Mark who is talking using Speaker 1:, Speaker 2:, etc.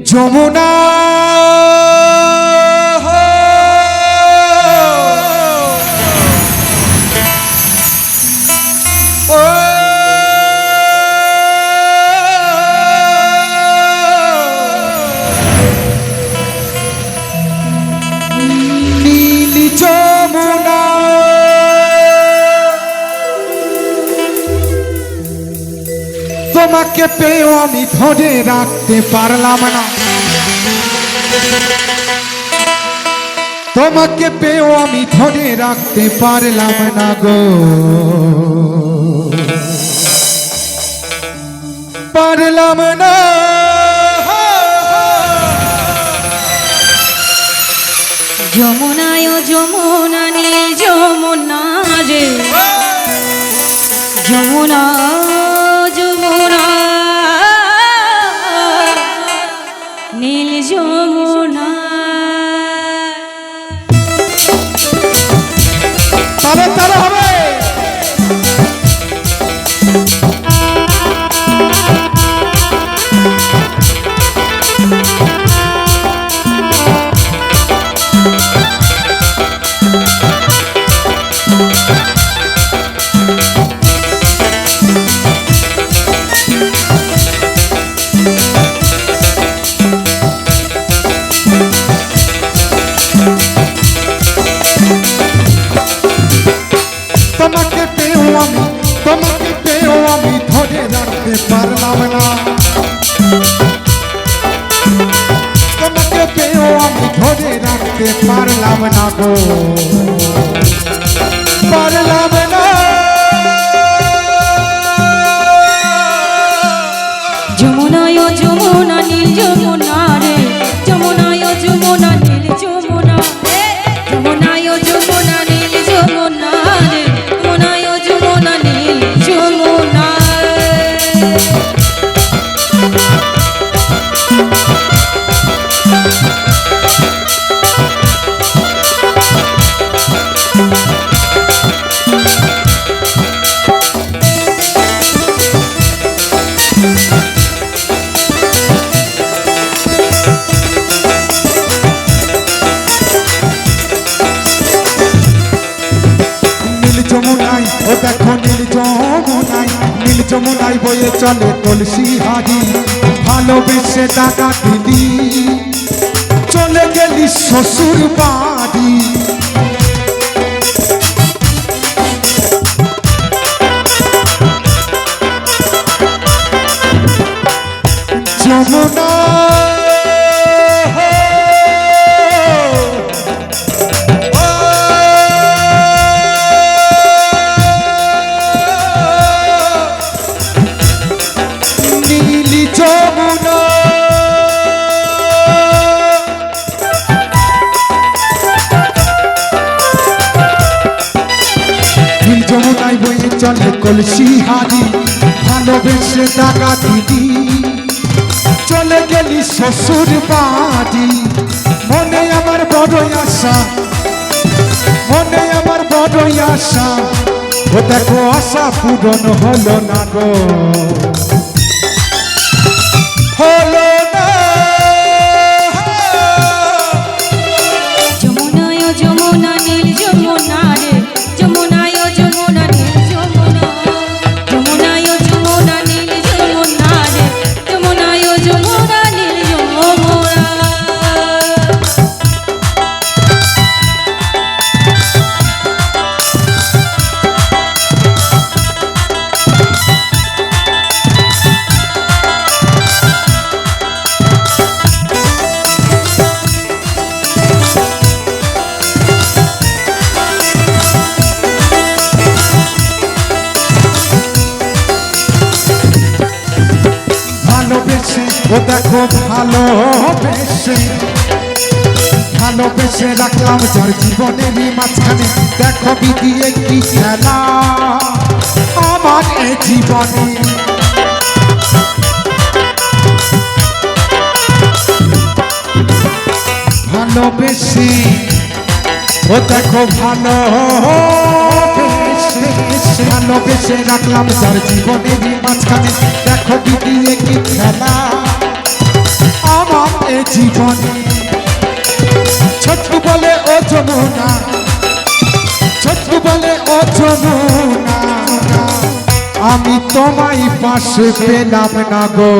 Speaker 1: যমুনা নীল তোমাকে পেয়েও আমি ধরে রাখতে পারলাম না। তোমাকে পেয়েও আমি ধরে রাখতে পারলাম না গো। পারলাম না।
Speaker 2: যমুনায় যমুনা নীল যমুনা রে। যমুনা
Speaker 1: তাহলে তাহলে হবে। আমি তোমাকে পেয়েও আমি ধরে রাখতে পারলাম
Speaker 2: যমুনায় যমুনা নীল যমুনা নীল
Speaker 1: যমুনাই ও দেখো নীল যমুনাই যমুনাই বয়ে চলে তুলসী হারি ভালোবেসে টাকা দিলি চলে গেলি শ্বশুর বাড়ি। যমুনা চলে কলসি হারি, ভালোবেসে টাকা দিদি চলে গেলি শ্বশুর বাড়ি। মনে আমার বড় আশা, মনে আমার বড় আশা। ও দেখো আশা পূরণ হলো না গো। ভালোবেসে ও দেখো ভালোবেসে ভালোবেসে রাখলাম যার জীবনেরই মাঝখানে। দেখো বিদিয়ে কি খেলা। আমার এ জীবনে। ভালোবেসে ও দেখো ভালো ভালোবেসে রাখলাম যার জীবনেরই মাঝখানে। দেখো দিদি কি খেলা। আমার জীবনে ছোট্ট বলে ও যমুনা। ছোট্ট বলে ও যমুনা। আমি তোমায় পাশে পেলাম না গো।